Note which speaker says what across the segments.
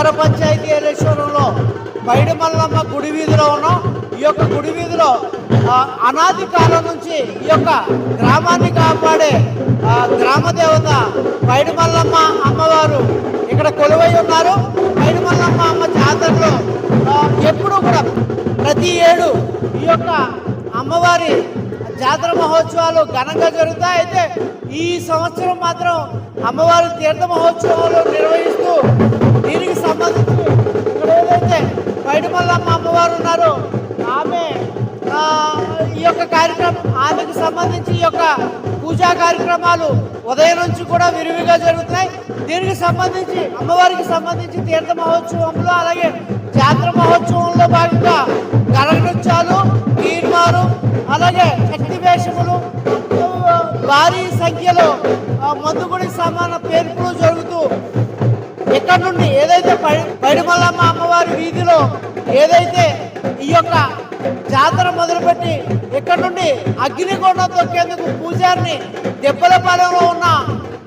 Speaker 1: నగర పంచాయతీ ఎలక్షన్లో పైడి మల్లమ్మ గుడి వీధిలో ఉన్నాం. ఈ యొక్క గుడి వీధిలో అనాది కాలం నుంచి ఈ యొక్క గ్రామాన్ని కాపాడే గ్రామ దేవత పైడి మల్లమ్మ అమ్మవారు ఇక్కడ కొలువై ఉన్నారు. పైడి మల్లమ్మ అమ్మ జాతరలో ఎప్పుడూ కూడా ప్రతి ఏడు ఈ యొక్క అమ్మవారి జాతర మహోత్సవాలు ఘనంగా జరుగుతాయి. అయితే ఈ సంవత్సరం మాత్రం అమ్మవారి తీర్థ మహోత్సవాలు నిర్వహిస్తూ బయటమల్లమ్మ ఉన్నారు. ఆమె ఆ, ఈ యొక్క కార్యక్రమం ఆమెకు సంబంధించి ఈ యొక్క పూజా కార్యక్రమాలు ఉదయం నుంచి కూడా విరివిగా జరుగుతున్నాయి. దీనికి సంబంధించి అమ్మవారికి సంబంధించి తీర్థ మహోత్సవంలో అలాగే జాతర మహోత్సవంలో భాగంగా కరగనృత్యాలు తీర్మానం అలాగే శక్తి వేషములు భారీ సంఖ్యలో మందుగుడి సమాన పేర్పులు జరుగుతూ ఇక్కడ నుండి ఏదైతే పై- పైడిమల్లమ్మ అమ్మవారి వీధిలో ఏదైతే ఈ యొక్క జాతర మొదలుపెట్టి ఇక్కడ నుండి అగ్నికొండ తొక్కేందుకు పూజారిని దెబ్బలపాలెంలో ఉన్న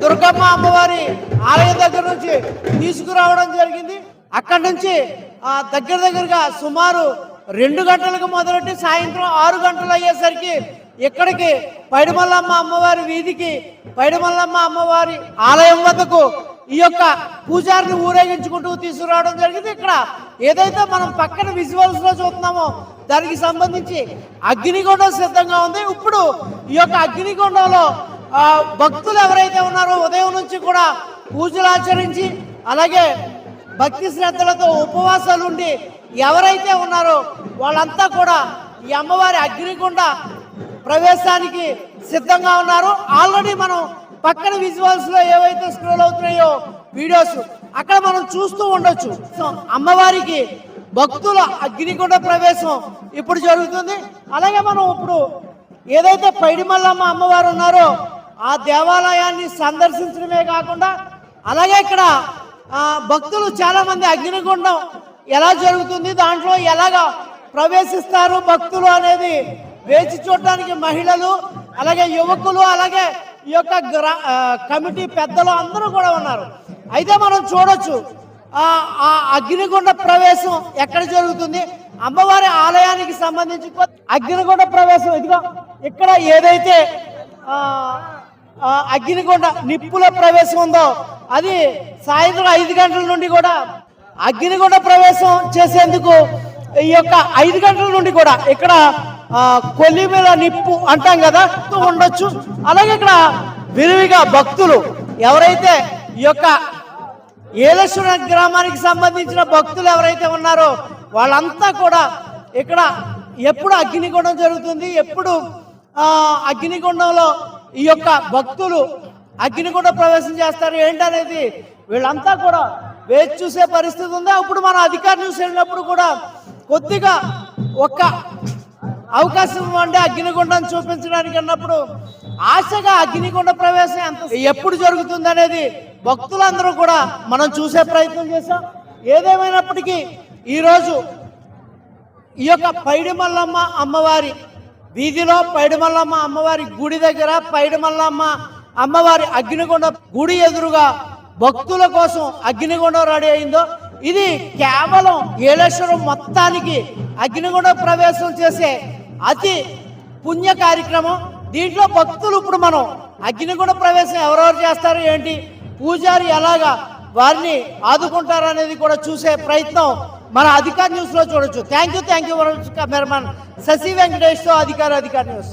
Speaker 1: దుర్గమ్మ అమ్మవారి ఆలయం దగ్గర నుంచి తీసుకురావడం జరిగింది. అక్కడి నుంచి ఆ, దగ్గర దగ్గరగా సుమారు రెండు గంటలకు మొదలెట్టి సాయంత్రం ఆరు గంటలు అయ్యేసరికి ఇక్కడికి పైడిమల్లమ్మ అమ్మవారి వీధికి పైడిమల్లమ్మ అమ్మవారి ఆలయం వద్దకు ఈ యొక్క పూజారిని ఊరేగించుకుంటూ తీసుకురావడం జరిగింది. ఇక్కడ ఏదైతే మనం పక్కన విజువల్స్లో చూస్తున్నామో దానికి సంబంధించి అగ్నిగొండ సిద్ధంగా ఉంది. ఇప్పుడు ఈ యొక్క అగ్నికొండంలో భక్తులు ఎవరైతే ఉన్నారో ఉదయం నుంచి కూడా పూజలు ఆచరించి అలాగే భక్తి శ్రద్ధలతో ఉపవాసాలు ఉండి ఎవరైతే ఉన్నారో వాళ్ళంతా కూడా ఈ అమ్మవారి అగ్నికొండ ప్రవేశానికి సిద్ధంగా ఉన్నారు. ఆల్రెడీ మనం పక్కన విజువల్స్లో ఏవైతే స్క్రోల్ అవుతున్నాయో వీడియోస్ అక్కడ మనం చూస్తూ ఉండొచ్చు. సో అమ్మవారికి భక్తుల అగ్నిగుండ ప్రవేశం ఇప్పుడు జరుగుతుంది. అలాగే మనం ఇప్పుడు ఏదైతే పైడిమల్లమ్మ అమ్మవారు ఉన్నారో ఆ దేవాలయాన్ని సందర్శించడమే కాకుండా అలాగే ఇక్కడ భక్తులు చాలా మంది అగ్నిగుండం ఎలా జరుగుతుంది దాంట్లో ఎలాగ ప్రవేశిస్తారు భక్తులు అనేది వేచి చూడడానికి మహిళలు అలాగే యువకులు అలాగే ఈ యొక్క గ్రా కమిటీ పెద్దలు అందరూ కూడా ఉన్నారు. అయితే మనం చూడొచ్చు ఆ అగ్నిగుండ ప్రవేశం ఎక్కడ జరుగుతుంది? అమ్మవారి ఆలయానికి సంబంధించి అగ్నిగుండ ప్రవేశం ఇదిగో ఇక్కడ ఏదైతే అగ్నిగుండ నిప్పుల ప్రవేశం ఉందో అది సాయంత్రం ఐదు గంటల నుండి కూడా అగ్నిగుండ ప్రవేశం చేసేందుకు ఈ యొక్క ఐదు గంటల నుండి కూడా ఇక్కడ కొలిమిల నిప్పు అంటాం కదా ఉండొచ్చు. అలాగే ఇక్కడ విరివిగా భక్తులు ఎవరైతే ఈ యొక్క ఏలేశ్వర గ్రామానికి సంబంధించిన భక్తులు ఎవరైతే ఉన్నారో వాళ్ళంతా కూడా ఇక్కడ ఎప్పుడు అగ్నిగుండం జరుగుతుంది ఎప్పుడు అగ్నిగుండంలో ఈ యొక్క భక్తులు అగ్నిగుండ ప్రవేశం చేస్తారు ఏంటనేది వీళ్ళంతా కూడా వేచి చూసే పరిస్థితి ఉంది. అప్పుడు మన అధికార న్యూస్ వెళ్ళినప్పుడు కూడా కొద్దిగా ఒక అవకాశం ఇవ్వండి అగ్నిగుండం చూపించడానికి అన్నప్పుడు ఆశగా అగ్నిగుండ ప్రవేశం ఎంత ఎప్పుడు జరుగుతుంది అనేది భక్తులందరూ కూడా మనం చూసే ప్రయత్నం చేశాం. ఏదేమైనప్పటికీ ఈరోజు ఈ యొక్క పైడిమల్లమ్మ అమ్మవారి వీధిలో పైడిమల్లమ్మ అమ్మవారి గుడి దగ్గర పైడిమల్లమ్మ అమ్మవారి అగ్నిగుండ గుడి ఎదురుగా భక్తుల కోసం అగ్నిగుండం రెడీ అయిందో ఇది కేవలం ఏలేశ్వరం మొత్తానికి అగ్నిగుండ ప్రవేశం చేసే అతి పుణ్య కార్యక్రమం. దీంట్లో భక్తులు ఇప్పుడు మనం అగ్నిగుణ ప్రవేశం ఎవరెవరు చేస్తారు ఏంటి? పూజారి ఎలాగా వారిని ఆదుకుంటారు అనేది కూడా చూసే ప్రయత్నం మన అధికార న్యూస్లో చూడొచ్చు. Thank you thank you cameraman Shashi వెంకటేష్తో అధికార అధికార న్యూస్.